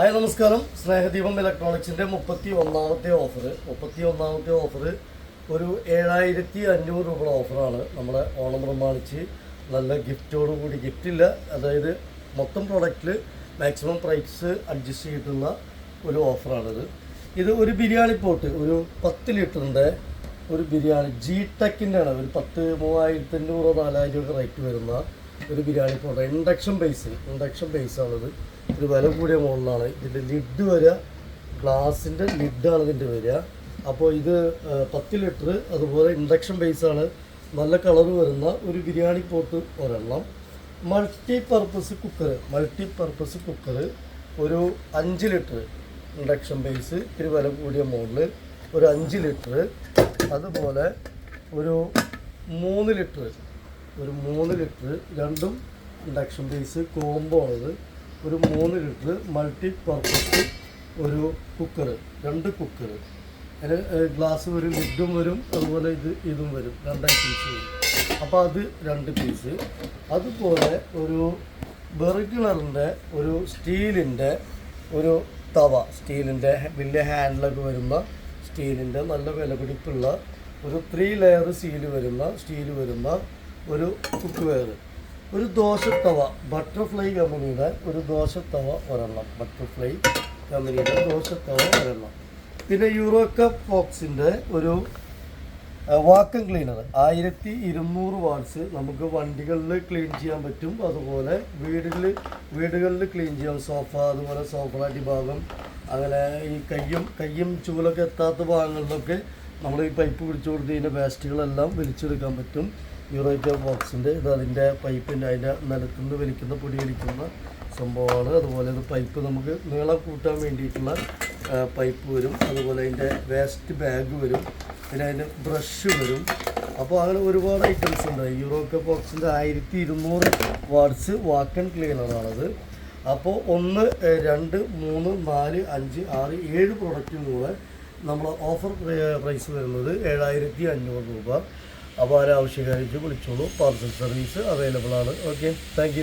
Hi നമസ്കാരം. സ്നേഹദീപം ഇലക്ട്രോണിക്സിന്റെ മുപ്പത്തി ഒന്നാമത്തെ ഓഫർ മുപ്പത്തി ഒന്നാമത്തെ ഓഫർ ഒരു ഏഴായിരത്തി അഞ്ഞൂറ് രൂപയുടെ ഓഫറാണ്. നമ്മുടെ ഓണം പ്രമാണിച്ച് നല്ല ഗിഫ്റ്റോടുകൂടി ഗിഫ്റ്റ് ഇല്ല. അതായത് മൊത്തം പ്രൊഡക്റ്റിൽ മാക്സിമം പ്രൈസ് അഡ്ജസ്റ്റ് ചെയ്തിട്ടുള്ള ഒരു ഓഫറാണിത്. ഇത് ഒരു ബിരിയാണി പോട്ട് ഒരു പത്ത് ലിറ്ററിന്റെ ഒരു ബിരിയാണി. ജി ടെക്കിന്റെ ആണ് ഒരു പത്ത് മൂവായിരത്തി അഞ്ഞൂറ് നാലായിരം രൂപ റേറ്റ് വരുന്ന ഒരു biryani pot induction base induction ബേസാണിത് ഒരു വില കൂടിയ മോഡലാണ് ഇതിന്റെ ലിഡ് വരിക ഗ്ലാസിന്റെ ലിഡാണ് ഇതിന്റെ വരിക. അപ്പോൾ ഇത് പത്ത് ലിറ്റർ അതുപോലെ ഇൻഡക്ഷൻ ബേസാണ് നല്ല കളർ വരുന്ന ഒരു ബിരിയാണി പോട്ട് ഒരെണ്ണം. Multi purpose cooker multi purpose cooker ഒരു അഞ്ച് ലിറ്റർ ഇൻഡക്ഷൻ ബേസ് ഇത്തിരി വില കൂടിയ മോഡൽ ഒരു അഞ്ച് ലിറ്റർ അതുപോലെ ഒരു മൂന്ന് ലിറ്റർ ഒരു മൂന്ന് ലിറ്റർ രണ്ടും ഇൻഡക്ഷൻ ബേസ് കോംബോ ഉള്ളത്. ഒരു മൂന്ന് ലിറ്റർ മൾട്ടി പർപ്പസ് ഒരു കുക്കർ രണ്ട് കുക്കർ അതിന് ഗ്ലാസ് വരും ലിഡും വരും അതുപോലെ ഇത് ഇതും വരും രണ്ട് ഐറ്റംസ് വരും. അപ്പോൾ അത് രണ്ട് പീസ്. അതുപോലെ ഒരു ബെർഗ്ലറിന്റെ ഒരു സ്റ്റീലിന്റെ ഒരു തവ സ്റ്റീലിന്റെ വലിയ ഹാൻഡിലൊക്കെ വരുന്ന സ്റ്റീലിന്റെ നല്ല വിലപിടിപ്പുള്ള ഒരു ത്രീ ലെയർ സീൽ വരുന്ന സ്റ്റീൽ വരുന്ന ഒരു കുക്ക് വെയർ ഒരു ദോശത്തവ ബട്ടർഫ്ലൈ കമ്പനിയുടെ ഒരു ദോശത്തവ ഒരെണ്ണം. ബട്ടർഫ്ലൈ കമ്പനിയുടെ ദോശത്തവ ഒരെണ്ണം. പിന്നെ യൂറോ കപ്പ് ബോക്സിന്റെ ഒരു വാക്കം ക്ലീനർ. ആയിരത്തി ഇരുന്നൂറ് വാട്ട്സ് നമുക്ക് വണ്ടികളിൽ ക്ലീൻ ചെയ്യാൻ പറ്റും. അതുപോലെ വീടുകളിൽ വീടുകളിൽ ക്ലീൻ ചെയ്യാം. സോഫ അതുപോലെ സോഫയുടെ ഭാഗം അങ്ങനെ ഈ കയ്യും കയ്യും ചൂലൊക്കെ എത്താത്ത ഭാഗങ്ങളിലൊക്കെ നമ്മൾ ഈ പൈപ്പ് പിടിച്ചു കൊടുത്ത് ഇതിന്റെ വേസ്റ്റുകളെല്ലാം വലിച്ചെടുക്കാൻ പറ്റും. യൂറോക്ക ബോക്സിന്റെ ഇത് അതിന്റെ പൈപ്പിന്റെ അതിന്റെ നിലത്തുനിന്ന് വലിക്കുന്ന പൊടി വലിക്കുന്ന സംഭവമാണ്. അതുപോലെ ഇത് പൈപ്പ് നമുക്ക് നീളം കൂട്ടാൻ വേണ്ടിയിട്ടുള്ള പൈപ്പ് വരും. അതുപോലെ അതിന്റെ വേസ്റ്റ് ബാഗ് വരും. പിന്നെ അതിന്റെ ബ്രഷ് വരും. അപ്പോൾ അങ്ങനെ ഒരുപാട് ഐറ്റംസ് ഉണ്ട്. യൂറോക്ക ബോക്സിന്റെ ആയിരത്തി ഇരുന്നൂറ് വാട്ട്സ് ആൻഡ് ക്ലീനറാണത്. അപ്പോൾ ഒന്ന് രണ്ട് മൂന്ന് നാല് അഞ്ച് ആറ് ഏഴ് പ്രൊഡക്റ്റിൽ കൂടെ നമ്മൾ ഓഫർ പ്രൈസ് വരുന്നത് ഏഴായിരത്തി അഞ്ഞൂറ് രൂപ. അപ്പോൾ ആരാവശ്യക്കാരിച്ച് വിളിച്ചോളൂ. പാർസൽ സർവീസ് അവൈലബിൾ ആണ്. Okay thank